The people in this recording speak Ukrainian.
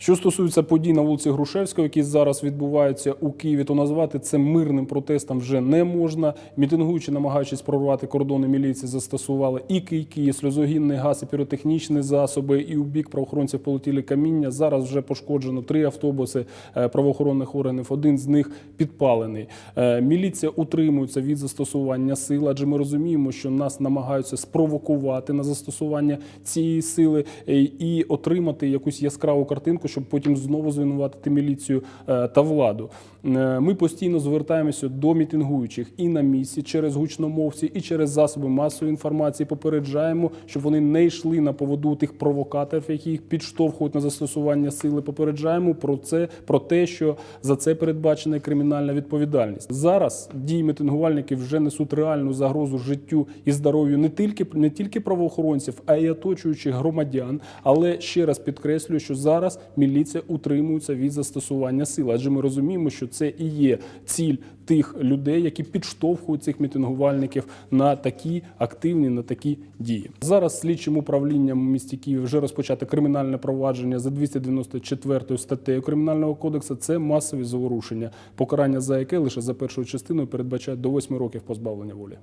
Що стосується подій на вулиці Грушевського, які зараз відбуваються у Києві, то назвати це мирним протестом вже не можна. Мітингуючи, намагаючись прорвати кордони міліції, застосували і кийки, і сльозогінний газ, і піротехнічні засоби, і у бік правоохоронців полетіли каміння. Зараз вже пошкоджено три автобуси е, правоохоронних органів. Один з них підпалений. Е, Міліція утримується від застосування сил, адже ми розуміємо, що нас намагаються спровокувати на застосування цієї сили е, і отримати якусь яскраву картинку, щоб потім знову звинуватити міліцію е, та владу. Е, Ми постійно звертаємося до мітингуючих і на місці через гучномовці, і через засоби масової інформації. Попереджаємо, щоб вони не йшли на поводу тих провокаторів, які їх підштовхують на застосування сили. Попереджаємо про це, про те, що за це передбачена кримінальна відповідальність. Зараз дії мітингувальників вже несуть реальну загрозу життю і здоров'ю не тільки не тільки правоохоронців, а й оточуючих громадян. Але ще раз підкреслюю, що зараз міліція утримується від застосування сили, адже ми розуміємо, що це і є ціль тих людей, які підштовхують цих мітингувальників на такі активні, на такі дії. Зараз слідчим управлінням місті Києві вже розпочато кримінальне провадження за 294 статтею кримінального кодексу. Це масові заворушення, покарання за яке лише за першою частиною передбачає до 8 років позбавлення волі.